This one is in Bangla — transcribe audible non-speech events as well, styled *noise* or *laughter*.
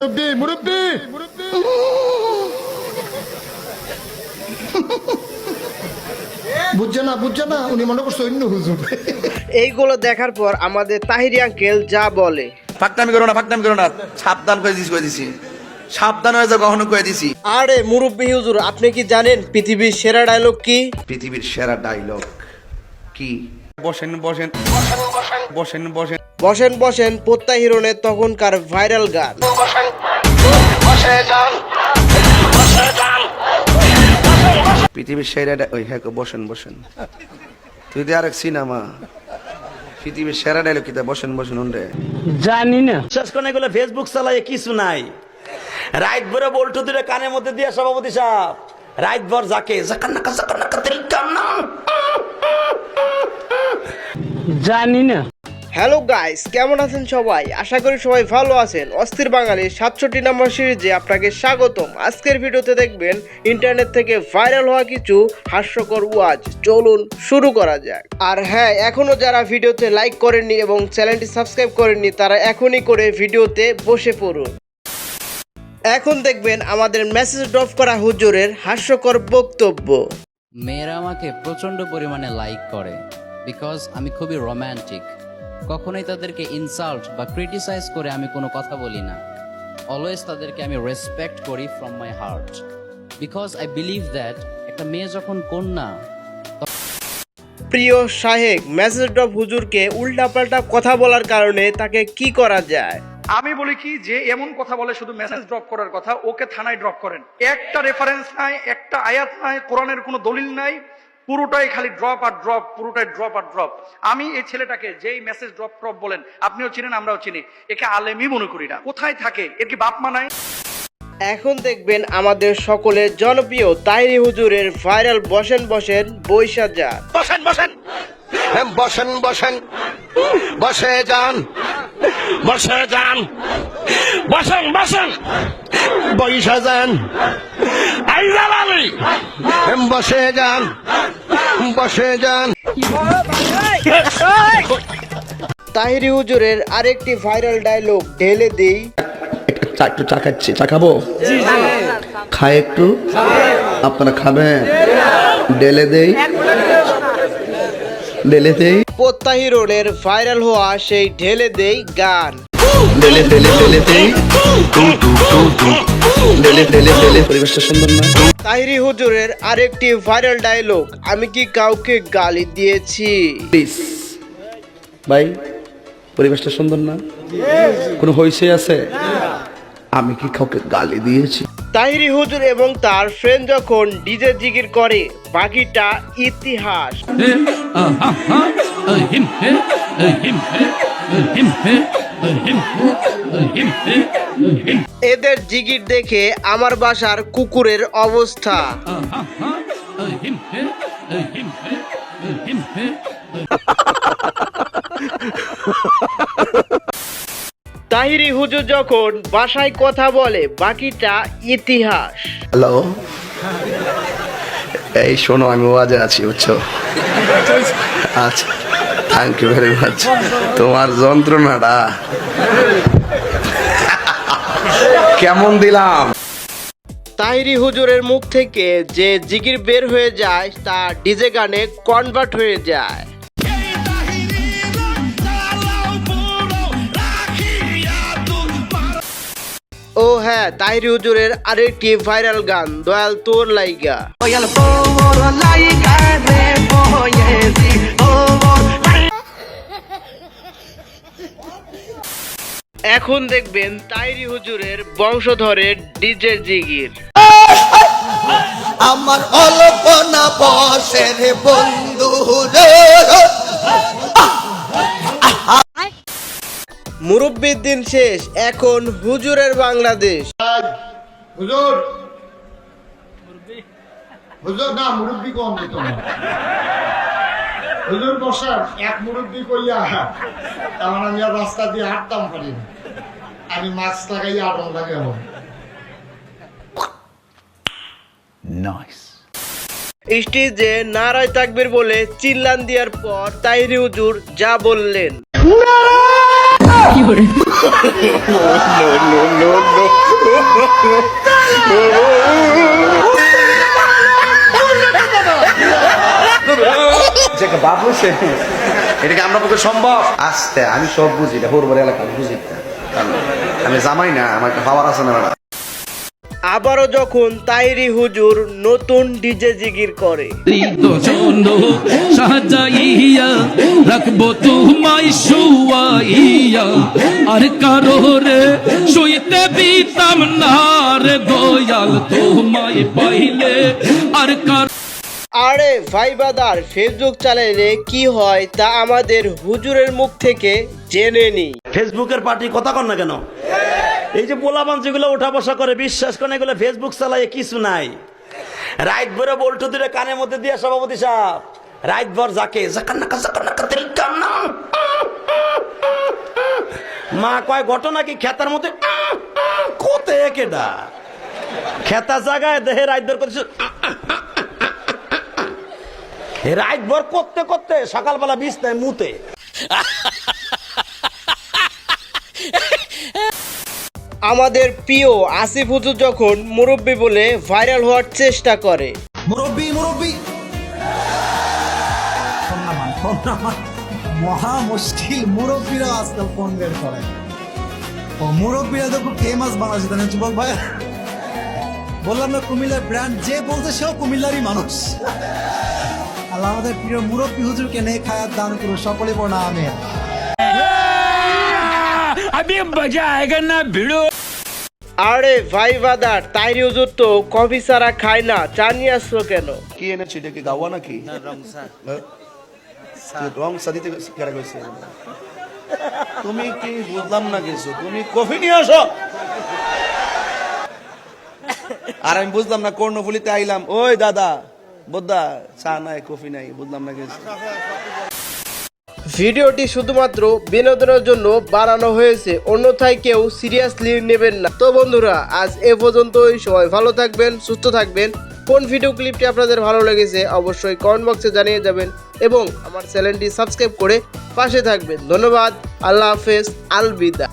মুরব্বী মুরব্বী! মুরব্বী *laughs* বুঝছে না বুঝছে না উনি মনে করছে অন্য হুজুর। *laughs* এইগুলো দেখার পর আমাদের তাহিরি আঙ্কেল যা বলে। ফাঁকনামি করো না ফাঁকনামি করো না। সাবধান করে দিছি করে দিছি। সাবধান হয়ে কখনো করে দিছি। আরে মুরব্বী হুজুর আপনি কি জানেন পৃথিবীর সেরা ডায়লগ কি? পৃথিবীর সেরা ডায়লগ কি? বসেন বসেন। বসেন বসেন। বসেন বসেন পোত্তা হিরনের তখনকার ভাইরাল গান। পৃথিবীর সেরা ওই হ্যাঁ বসেন বসেন। তুই তো আরেক সিনেমা। পৃথিবীর সেরা ডায়লগ কিতা বসেন বসেন উন্ডে বিশ্বাস করেন এগুলো ফেসবুক চালায় কিছু নাই। রাইট ভরে বল্টু দিলে কানের মধ্যে দিয়ে সভাপতি সাহেব। রাইট ভর যাকে জাকার নাকা জাকার নাকা তেল কান্না হ্যালো গাইস কেমন আছেন সবাই? আশা করি সবাই ভালো আছেন। অস্থির বাঙালির সাতষট্টি নম্বর সিরিজে আপনাকে স্বাগতম। আজকের ভিডিওতে দেখবেন ইন্টারনেট থেকে ভাইরাল হওয়া কিছু হাস্যকর ওয়াজ। চলুন শুরু করা যাক। আর হ্যাঁ এখনও যারা ভিডিওতে লাইক করেননি এবং চ্যানেলটি সাবস্ক্রাইব করেননি, তারা এখনই করে ভিডিওতে বসে পড়ুন। এখন দেখবেন, আমাদের মেসেজ ড্রপ করা হুজুরের হাস্যকর বক্তব্য। মেয়েরা আমাকে প্রচণ্ড পরিমাণে লাইক করে। বিকজ আমি খুবই রোম্যান্টিক কখনোই তাদেরকে ইনসাল্ট বা ক্রিটিসাইজ করে আমি কোনো কথা বলি না। অলওয়েজ তাদেরকে আমি রেসপেক্ট করি from my heart because I believe that একটা মেয়ে যখন কন্যা প্রিয় শাহেক মেসেজ ড্রপ হুজুরকে উল্টাপাল্টা কথা বলার কারণে তাকে কি করা যায়? আমি বলি কি যে এমন কথা বলে শুধু মেসেজ ড্রপ করার কথা ওকে থানায় ড্রপ করেন। একটা রেফারেন্স নাই একটা আয়াত নাই কোরআনের কোনো দলিল নাই পুরোটাই খালি ড্রপ আর ড্রপ পুরোটাই ড্রপ আর ড্রপ আমি এই ছেলেটাকে যেই মেসেজ ড্রপ ড্রপ বলেন আপনিও চিনেন আমরাও চিনি। একে আলেমি মনে করি না। কোথায় থাকে? এর কি বাপ মানায় এখন দেখবেন আমাদের সকলের জনপ্রিয় তাইরি হুজুরের ভাইরাল বসেন বসেন বৈশা যা বসেন বসেন! বসেন বসেন। বসে যান। বসে যান। বসেন বসেন। বৈশা যান। আইজাল আলী। হ্যাঁ, বসে যান। বসে যান। তাহিরি হুজুরের আরেকটি ভাইরাল ডায়লগ ঢেলে দেই। একটু চা খাচ্ছি চা খাব? খায় একটু? আপনারা খাবেন? ডেলে দেই? ডেলে দেই। পোত্তাহিরনের ভাইরাল হওয়া সেই ঢেলে দেই গান। ডেলে ডেলে ডেলে দেই। ডেলে ডেলে ডেলে পরিবেশটা সুন্দর না? তাহিরি হুজুরের আরেকটি ভাইরাল ডায়লগ আমি কি কাউকে গালি দিয়েছি? প্লিজ ভাই পরিবেশটা সুন্দর না? কোনো হইছে আছে? আমি কি কাউকে গালি দিয়েছি? তাহিরি হুজুর এবং তার ফ্রেন্ড যখন ডিজে জিগির করে বাকিটা ইতিহাস। এদের জিগির দেখে আমার বাসার কুকুরের অবস্থা। *laughs* তাহিরি হুজুর যখন বাসায় কথা বলে বাকিটা ইতিহাস। হ্যালো? এই শোনো আমি ওয়াজে আছি বুঝছ? আচ্ছা থ্যাংক ইউ ভেরি মাচ তোমার যন্ত্রণাটা। কেমন দিলাম? তাহিরি হুজুরের মুখ থেকে যে জিগির বের হয়ে যায় তা ডিজে গানে কনভার্ট হয়ে যায়। হ্যাঁ তাহিরি হুজুরের আরেকটি ভাইরাল গান দয়াল তোর লাইগা। এখন দেখবেন তাইরি হুজুরের বংশধরের ডিজে জিগির। আমার অল্পনা বসে রে বন্ধু রে। মুরব্বীর দিন শেষ এখন হুজুরের বাংলাদেশ। হুজুর হুজুর না মুরব্বী কম হুজুর বসার এক মুরব্বী কইয়া তেমন আমি আর রাস্তা দিয়ে হাঁটতাম পারি না। আমি মাস্ক লাগাইয়া আটন লাগে স্টেজে নারায় তাকবির বলে চিল্লান দেওয়ার পর তাইরি হুজুর যা বললেন। যে বাবু সে এটাকে আমরা পক্ষে সম্ভব? আস্তে, আমি সব বুঝি, এটা হোরবার এলাকা বুঝি আমি জামাই না, আমার পাওয়ার আছে না আবারও যখন তাইরি হুজুর নতুন ডিজে জিগির করে। সাজাইয়া রাখব তোমায় শুয়াইয়া আর কারও রে শুইতে দিতাম না রে দয়াল তোমায় পাইলে আর কারও আরে ভাই বাদার ফেসবুক চালাইলে কি হয় তা আমাদের হুজুরের মুখ থেকে জেনে নি। ফেসবুকের পার্টি কথা কন না কেন? এই যে পোলাবান যেগুলো ওঠা বসা করে, বিশ্বাস করেন এগুলো ফেসবুক চালায় কিছু নাই। রাইট ভরে বল্টু দুটো কানের মধ্যে দিয়ে সভাপতি সাহেব রাইট ভর যাকে মা কয়, ঘটনা কি খেতার মধ্যে? কোতে কেডা খেতা জায়গায় দেহে রাইট ভর করছে রাইট ভর করতে করতে সকালবেলা বিছনায় মুতে। আমাদের প্রিয় আসিফ হুজুর যখন মুরব্বী বলে ভাইরাল হওয়ার চেষ্টা করে। মুরব্বী মুরব্বী। মহা মুশকিল, মুরব্বীরা আজকাল ফোন বের করে। ও মুরব্বীরা তো খুব ফেমাস বাংলাদেশে তাই না যুবক ভাই? বললাম না, কুমিল্লার ব্র্যান্ড যে বলছে সেও কুমিল্লারই মানুষ। আল্লাহ আমাদের প্রিয় মুরব্বী হুজুরকে নে খায়াত দান করো সকলে পড়া আমি আরে ভাই বাদার তাইরি হুজুর তো কফি ছাড়া খায় না চা নিয়ে আসলো কেন? কি এনেছি এটা কি গাওয়া নাকি? হ্যাঁ? রং সাদিতে কেরা কইছে তুমি কি বুঝলাম না কিছু? তুমি কফি নিয়ে আসো। আর আমি বুঝলাম না কর্ণফুলিতে আইলাম। ওই দাদা বোদ্দা চা নাই কফি নাই বুঝলাম না কিছু। ভিডিওটি শুধুমাত্র বিনোদনের জন্য বানানো হয়েছে, অন্যথায় কেউ সিরিয়াসলি নেবেন না। তো বন্ধুরা, আজ এ পর্যন্তই। সবাই ভালো থাকবেন, সুস্থ থাকবেন। কোন ভিডিও ক্লিপটি আপনাদের ভালো লেগেছে অবশ্যই কমেন্ট বক্সে জানিয়ে যাবেন এবং আমার চ্যানেলটি সাবস্ক্রাইব করে পাশে থাকবেন। ধন্যবাদ, আল্লাহ হাফেজ, আলবিদা।